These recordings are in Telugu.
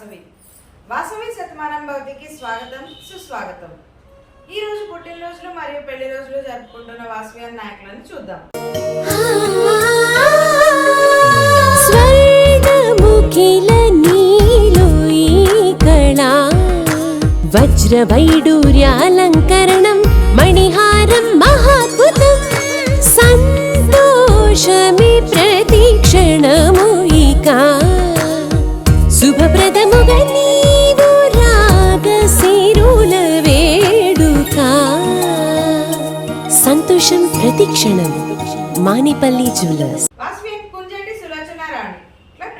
వాసవి. వాసవి శతమానం భవతికి స్వాగతం సుస్వాగతం. ఈ రోజు పుట్టినరోజులు మరియు పెళ్ళి రోజులు జరుపుకుంటున్న వాసవి అన్న నాయకులను చూద్దాం. వజ్రవైడూర్యాలంకరణం మణి సంతోషం ప్రతిక్షణం మానేపల్లి జ్యువెలర్స్. వాస్విన్ కుంజటి సులోచన రాణి. క్లబ్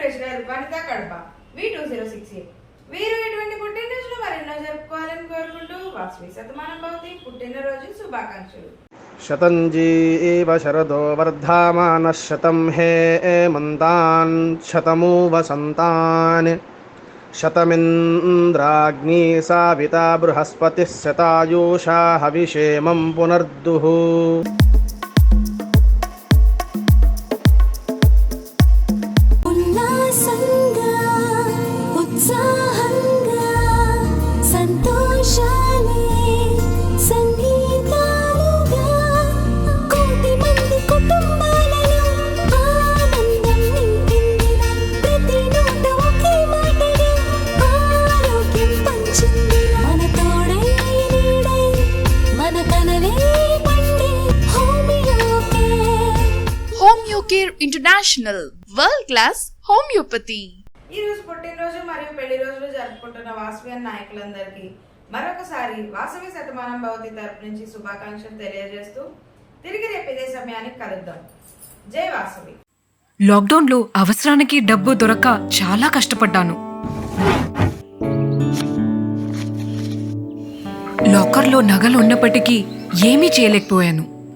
శరదో వర్ధమాన హే మంతాన్ శతమూ వసంతాన్ शतमिन्द्राग्नी साविता बृहस्पतिः शतायूषा हविषेमं पुनर्दुः उल्लासङ्ग उत्साह Homeocare international world class homeopathy. ఈ రోజు పుట్టినరోజు మరియు పెళ్ళి రోజులు జరుపుకుంటున్న వాసవి నాయకులందరికీ మరొకసారి వాసవి శతమానం భవతి తరపు నుంచి శుభాకాంక్షలు తెలియజేస్తూ తిరిగి రేపు ఇదే సమయానికి కలుద్దాం. జై వాసవి. లాక్డౌన్లో అవసరానికి డబ్బు దొరక్క చాలా కష్టపడ్డాను. లాకర్లో నగలు ఉన్నప్పటికీ ఏమీ చేయలేకపోయాను.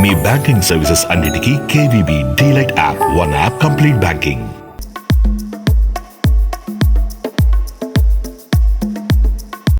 మీ బ్యాంకింగ్ సర్వీసెస్ అన్నిటికీ KVB DLite app one app complete banking